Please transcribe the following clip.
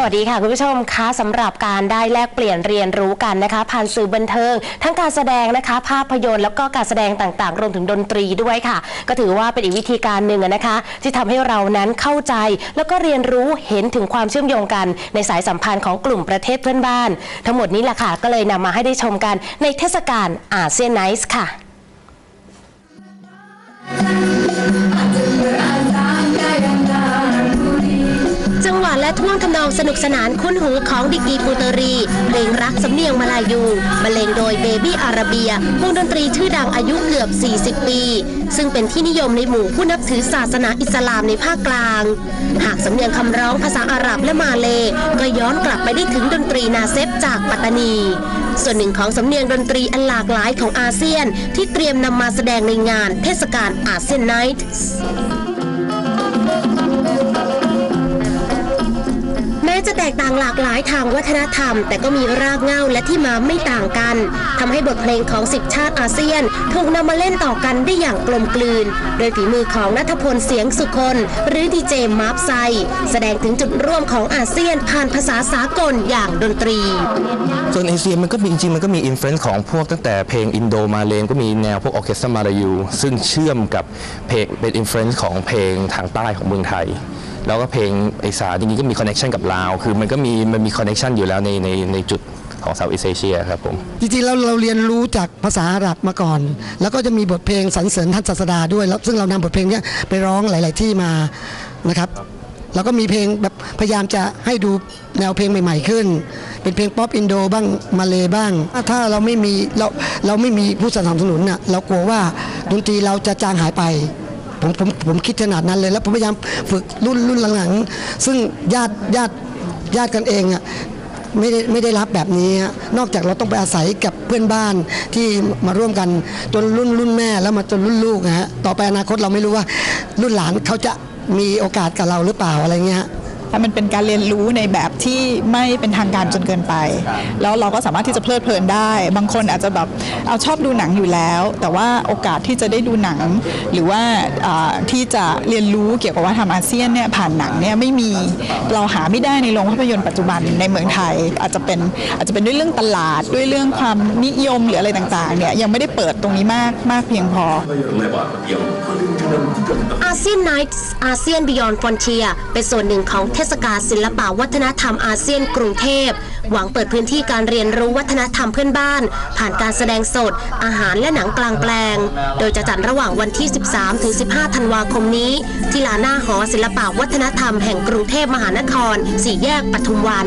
สวัสดีค่ะคุณผู้ชมคะสำหรับการได้แลกเปลี่ยนเรียนรู้กันนะคะ ผ่านสื่อบันเทิง ทั้งการแสดงนะคะ ภาพยนตร์แล้วก็การแสดงต่างๆ รวมถึงดนตรีด้วยค่ะ ก็ถือว่าเป็นอีกวิธีการหนึ่งนะคะ ที่ทำให้เรานั้นเข้าใจ แล้วก็เรียนรู้เห็นถึงความเชื่อมโยงกัน ในสายสัมพันธ์ของกลุ่มประเทศเพื่อนบ้าน ทั้งหมดนี้แหละค่ะก็เลยนำมาให้ได้ชมกันในเทศกาลอาเซียนไนท์ค่ะ และท่วงทำนองสนุกสนานคุ้นหูของดิกีปูเตอรี เพลงรักสำเนียงมาลายูบรรเลงโดยเบบี้อาราเบียวงดนตรีชื่อดังอายุเกือบ 40 ปี ซึ่งเป็นที่นิยมในหมู่ผู้นับถือศาสนาอิสลามในภาคกลาง หากสำเนียงคำร้องภาษาอาหรับและมาเล ก็ย้อนกลับไปได้ถึงดนตรีนาเซฟจากปัตตานี ส่วนหนึ่งของสำเนียงดนตรีอันหลากหลายของอาเซียน ที่เตรียมนำมาแสดงในงานเทศกาลอาเซียนไนท์ จะแตกต่างหลากหลายทางวัฒนธรรม แต่ก็มีรากเหง้าและที่มาไม่ต่างกันทำให้บทเพลงของ10ชาติอาเซียนถูกนำมาเล่นต่อกันได้อย่างกลมกลืน โดยฝีมือของนัทพลเสียงสุคน หรือดีเจมาร์ฟไซ แสดงถึงจุดร่วมของอาเซียนผ่านภาษาสากลอย่างดนตรีส่วนเอเชียมันก็มีจริงมันก็มีอิ f ฟ u e n c e ของพวกตั้งแต่เพลงอินโดมาเลนก็มีแนวพวกออเคสตรามาลายูซึ่งเชื่อมกับเพลงเป็นอิ f ฟ u e n c e ของเพลงทางใต้ของเมืองไทย แล้วก็เพลงไอสานจริงๆก็มีคอนเน c ชันกับลาว คือมันก็มีมันมีคอนเน c ชันอยู่แล้วในในในจุดของเซาท์อีสเอเชียครับผม จริงๆแล้วเราเรียนรู้จากภาษาอาหรับมาก่อน แล้วก็จะมีบทเพลงสรรเสริญท่านศาสดาด้วยแล้วซึ่งเรานำบทเพลงเนี้ยไปร้องหลาย ๆ ที่มานะครับแล้วก็มีเพลงแบบพยายามจะให้ดูแนวเพลงใหม่ ๆ ขึ้น เป็นเพลงป๊อปอินโดบ้างมาเลบ้าง ถ้าเราไม่มีเราเราไม่มีผู้สนับสนุนน่ะเรากลัวว่าดนตรีเราจะจางหายไป ผมผมผมคิดขนาดนั้นเลย แล้วผมพยายามฝึกรุ่นรุ่นหลังๆ ซึ่งญาติญาติญาติกันเองอะไม่ได้ไม่ได้รับแบบนี้ นอกจากเราต้องไปอาศัยกับเพื่อนบ้านที่มาร่วมกันจนรุ่นรุ่นแม่แล้วมาจนรุ่นลูกฮะต่อไปอนาคตเราไม่รู้ว่ารุ่นหลานเขาจะมีโอกาสกับเราหรือเปล่าอะไรเงี้ย แต่มันเป็นการเรียนรู้ในแบบที่ไม่เป็นทางการจนเกินไป แล้วเราก็สามารถที่จะเพลิดเพลินได้ บางคนอาจจะแบบเอาชอบดูหนังอยู่แล้ว แต่ว่าโอกาสที่จะได้ดูหนัง หรือว่าอ่าที่จะเรียนรู้เกี่ยวกับวัฒนธรรมอาเซียนเนี่ยผ่านหนังเนี่ยไม่มีเราหาไม่ได้ในโรงภาพยนตร์ปัจจุบันในเมืองไทย อาจจะเป็นอาจจะเป็นด้วยเรื่องตลาดด้วยเรื่องความนิยมหรืออะไรต่างๆเนี่ยยังไม่ได้เปิดตรงนี้มากมากเพียงพออาเซียนไนท์อาเซียนบิยอนฟอนเทียเป็นส่วนหนึ่งของเทศกาลศิลปะวัฒนธรรมอาเซียนกรุงเทพ หวังเปิดพื้นที่การเรียนรู้วัฒนธรรมเพื่อนบ้าน ผ่านการแสดงสด อาหารและหนังกลางแปลง โดยจะจัดระหว่างวันที่ 13 ถึง 15 ธันวาคมนี้ ที่ลานหน้าหอศิลปะวัฒนธรรมแห่งกรุงเทพมหานครสี่แยกปทุมวัน